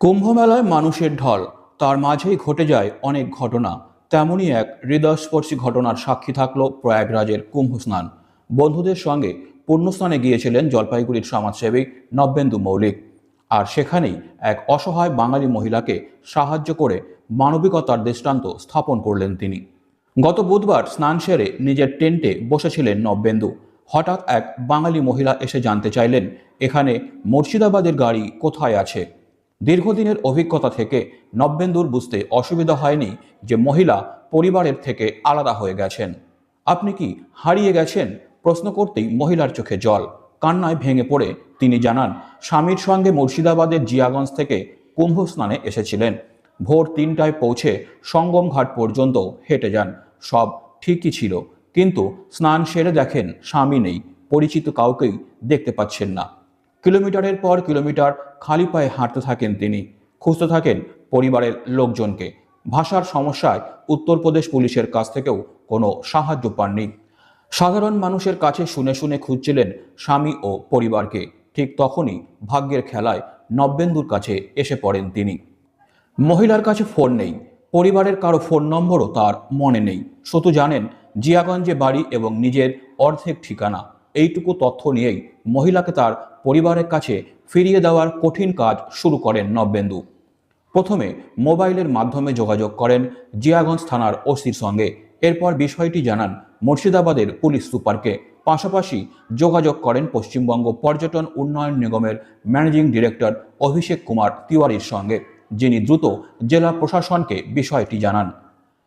কুম্ভমেলায় মানুষের ঢল, তার মাঝেই ঘটে যায় অনেক ঘটনা। তেমনই এক হৃদয়স্পর্শী ঘটনার সাক্ষী থাকল প্রয়াগরাজের কুম্ভ স্নান বন্ধুদের সঙ্গে পুণ্যস্নানে গিয়েছিলেন জলপাইগুড়ির সমাজসেবী নব্যেন্দু মৌলিক। আর সেখানেই এক অসহায় বাঙালি মহিলাকে সাহায্য করে মানবিকতার দৃষ্টান্ত স্থাপন করলেন তিনি। গত বুধবার স্নান সেরে নিজের টেন্টে বসেছিলেন নব্যেন্দু। হঠাৎ এক বাঙালি মহিলা এসে জানতে চাইলেন, এখানে মুর্শিদাবাদের গাড়ি কোথায় আছে? দীর্ঘদিনের অভিজ্ঞতা থেকে নব্যেন্দুর বুঝতে অসুবিধা হয়নি যে মহিলা পরিবারের থেকে আলাদা হয়ে গেছেন। আপনি কি হারিয়ে গেছেন? প্রশ্ন করতেই মহিলার চোখে জল। কান্নায় ভেঙে পড়ে তিনি জানান, স্বামীর সঙ্গে মুর্শিদাবাদের জিয়াগঞ্জ থেকে কুম্ভ স্নানে এসেছিলেন। ভোর তিনটায় পৌঁছে সঙ্গম ঘাট পর্যন্ত হেঁটে যান। সব ঠিকই ছিল। কিন্তু স্নান সেরে দেখেন স্বামী নেই। পরিচিত কাউকেই দেখতে পাচ্ছেন না। কিলোমিটারের পর কিলোমিটার খালি পায়ে হাঁটতে থাকেন তিনি। খুঁজতে থাকেন পরিবারের লোকজনকে। ভাষার সমস্যায় উত্তরপ্রদেশ পুলিশের কাছ থেকেও কোনো সাহায্য পাননি। সাধারণ মানুষের কাছে শুনে শুনে খুঁজছিলেন স্বামী ও পরিবারকে। ঠিক তখনই ভাগ্যের খেলায় নব্যেন্দুর কাছে এসে পড়েন তিনি। মহিলার কাছে ফোন নেই। পরিবারের কারও ফোন নম্বরও তার মনে নেই। শুধু জানেন জিয়াগঞ্জে বাড়ি এবং নিজের অর্ধেক ঠিকানা। এইটুকু তথ্য নিয়েই মহিলাকে তার পরিবারের কাছে ফিরিয়ে দেওয়ার কঠিন কাজ শুরু করেন নব্যেন্দু প্রথমে মোবাইলের মাধ্যমে যোগাযোগ করেন জিয়াগঞ্জ থানার ওসির সঙ্গে। এরপর বিষয়টি জানান মুর্শিদাবাদের পুলিশ সুপারকে। পাশাপাশি যোগাযোগ করেন পশ্চিমবঙ্গ পর্যটন উন্নয়ন নিগমের ম্যানেজিং ডিরেক্টর অভিষেক কুমার তিওয়ারির সঙ্গে, যিনি দ্রুত জেলা প্রশাসনকে বিষয়টি জানান।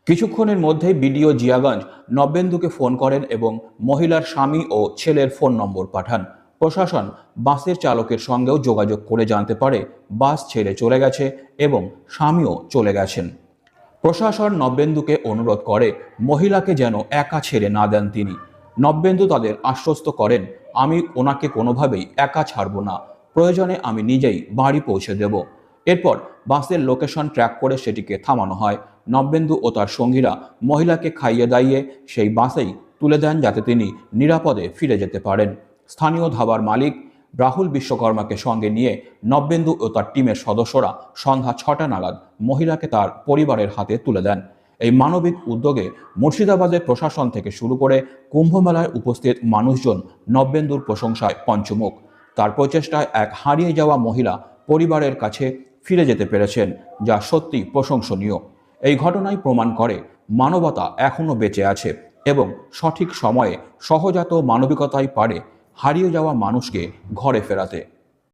কিছুক্ষণের মধ্যেই বিডিও জিয়াগঞ্জ নব্যেন্দুকে ফোন করেন এবং মহিলার স্বামী ও ছেলের ফোন নম্বর পাঠান। প্রশাসন বাসের চালকের সঙ্গেও যোগাযোগ করে জানতে পারে বাস ছেড়ে চলে গেছে এবং স্বামীও চলে গেছেন। প্রশাসন নব্যেন্দুকে অনুরোধ করে মহিলাকে যেন একা ছেড়ে না দেন তিনি। নব্যেন্দু তাদের আশ্বস্ত করেন, আমি ওনাকে কোনোভাবেই একা ছাড়ব না। প্রয়োজনে আমি নিজেই বাড়ি পৌঁছে দেব। এরপর বাসের লোকেশন ট্র্যাক করে সেটিকে থামানো হয়। নব্যেন্দু ও তার সঙ্গীরা মহিলাকে খাইয়ে দাইয়ে সেই বাসেই তুলে দেন যাতে তিনি নিরাপদে ফিরে যেতে পারেন। স্থানীয় ধাবার মালিক রাহুল বিশ্বকর্মাকে সঙ্গে নিয়ে নব্যেন্দু ও তার টিমের সদস্যরা সন্ধ্যা ছটা নাগাদ মহিলাকে তার পরিবারের হাতে তুলে দেন। এই মানবিক উদ্যোগে মুর্শিদাবাদের প্রশাসন থেকে শুরু করে কুম্ভমেলায় উপস্থিত মানুষজন নব্যেন্দুর প্রশংসায় পঞ্চমুখ। তার প্রচেষ্টায় এক হারিয়ে যাওয়া মহিলা পরিবারের কাছে ফিরে যেতে পেরেছেন, যা সত্যি প্রশংসনীয়। এই ঘটনায় প্রমাণ করে মানবতা এখনও বেঁচে আছে এবং সঠিক সময়ে সহজাত মানবিকতাই পারে হারিয়ে যাওয়া মানুষকে ঘরে ফেরাতে।